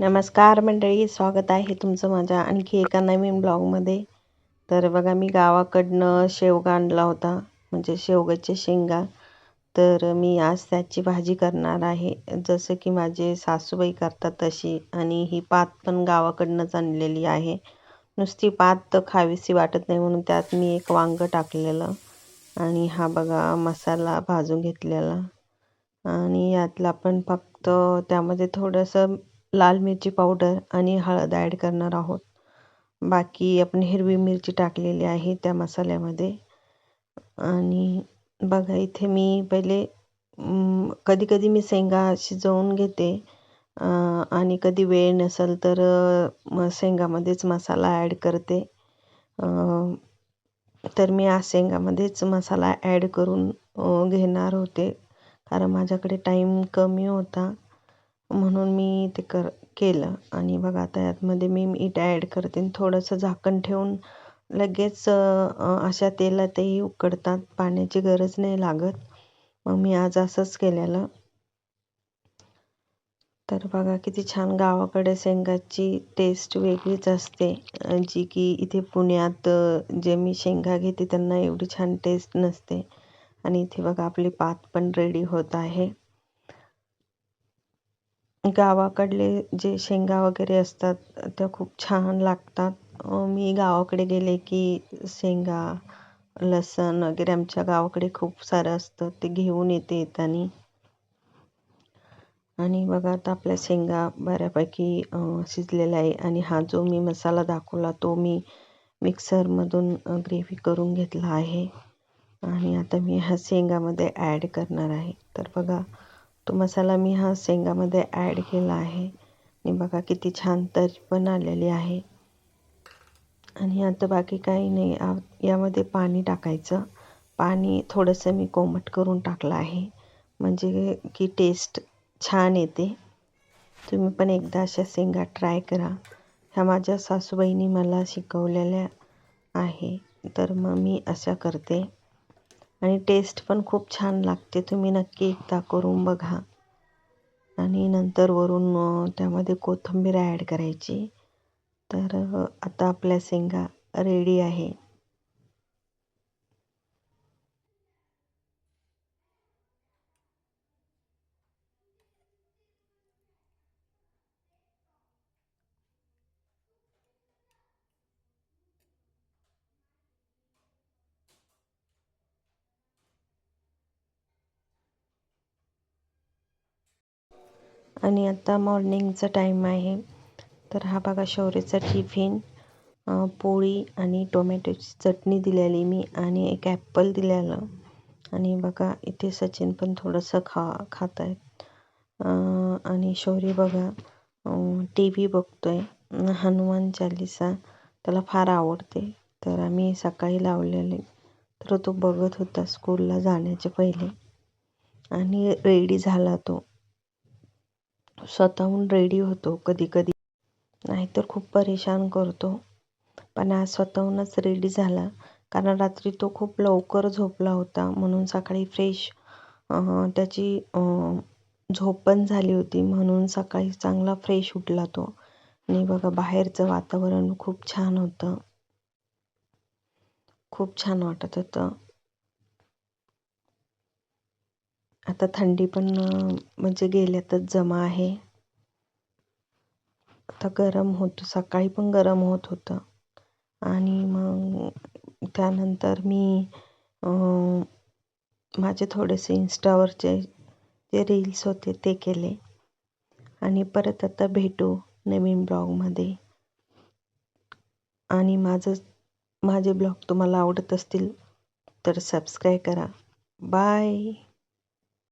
नमस्कार मंडळी स्वागत आहे तुमचं माझ्या आणखी एका नवीन ब्लॉगमध्ये. तर बघा मी गावाकडनं शेवगा आणला होता म्हणजे शेवगाच्या शेंगा. तर मी आज त्याची भाजी करणार आहे. जसं की माझे सासूबाई करतात तशी आणि ही पात पण गावाकडनंच आणलेली आहे. नुसती पात तर खावीशी वाटत नाही म्हणून त्यात मी एक वांगं टाकलेलं. आणि हा बघा मसाला भाजून घेतलेला. आणि यातला पण फक्त त्यामध्ये थोडंसं लाल मिरची पावडर आणि हळद ॲड करणार आहोत. बाकी आपण हिरवी मिरची टाकलेली आहे त्या मसाल्यामध्ये. आणि बघा इथे मी पहिले कधी कधी मी शेंगा शिजवून घेते. आणि कधी वेळ नसेल तर मग शेंगामध्येच मसाला ॲड करते. तर मी आज शेंगामध्येच मसाला ॲड करून घेणार होते. कारण माझ्याकडे टाईम कमी होता. म्हणून मी ते कर केलं. आणि बघा आता यातमध्ये मी मीठ ॲड करते आणि थोडंसं झाकण ठेवून लगेच अशा तेलातही उकडतात. पाण्याची गरज नाही लागत. मग मी आज असंच केलेलं. तर बघा किती छान गावाकडे शेंगाची टेस्ट वेगळीच असते. जी की इथे पुण्यात जे मी शेंगा घेते त्यांना एवढी छान टेस्ट नसते. आणि इथे बघा आपली पात पण रेडी होत आहे. गावाकडले जे शेंगा वगैरे असतात त्या खूप छान लागतात. मी गावाकडे गेले की शेंगा लसण वगैरे आमच्या गावाकडे खूप सारं असतं ते घेऊन येते येताना. आणि बघा आता आपल्या शेंगा बऱ्यापैकी शिजलेल्या आहे. आणि हा जो मी मसाला दाखवला तो मी मिक्सरमधून ग्रेव्ही करून घेतला आहे. आणि आता मी ह्या शेंगामध्ये ॲड करणार आहे. तर बघा तो मसाला मी हा शेंगामध्ये ॲड केला आहे. आणि बघा किती छान तरी पण आलेली आहे. आणि आता बाकी काही नाही. यामध्ये पाणी टाकायचं. पाणी थोडंसं मी कोमट करून टाकलं आहे. म्हणजे की टेस्ट छान येते. तुम्ही पण एकदा अशा शेंगा ट्राय करा. ह्या माझ्या सासूबाईंनी मला शिकवलेल्या आहे. तर मग मी अशा करते. आणि टेस्ट पण खूप छान लागते. तुम्ही नक्की एकदा करून बघा. आणि नंतर वरून त्यामध्ये कोथिंबीर ॲड करायची. तर आता आपल्या शेंगा रेडी आहे. आणि आता मॉर्निंगचा टाईम आहे. तर हा बघा शौर्यचा टिफिन पोळी आणि टोमॅटोची चटणी दिलेली मी आणि एक ॲप्पल दिलेलं. आणि बघा इथे सचिन पण थोडंसं खा खात आहेत आणि शौर्य बघा टी व्ही बघतो आहे हनुमान चालिसा त्याला फार आवडते. तर आम्ही सकाळी लावलेले. तर तो बघत होता स्कूलला जाण्याच्या पहिले. आणि रेडी झाला तो. स्वतःहून रेडी होतो कधी कधी नाहीतर खूप परेशान करतो. पण आज स्वतःहूनच रेडी झाला. कारण रात्री तो खूप लवकर झोपला होता. म्हणून सकाळी फ्रेश त्याची झोप पण झाली होती. म्हणून सकाळी चांगला फ्रेश उठला तो. आणि बघा बाहेरचं वातावरण खूप छान होतं. खूप छान वाटत होतं. आता थंडी पण म्हणजे गेल्यातच जमा आहे. आता गरम होतं सकाळी पण गरम होत होतं. आणि मग त्यानंतर मी माझे थोडेसे इन्स्टावरचे जे रील्स होते ते केले. आणि परत आता भेटू नवीन ब्लॉगमध्ये. आणि माझं माझे ब्लॉग तुम्हाला आवडत असतील तर सबस्क्राईब करा. बाय!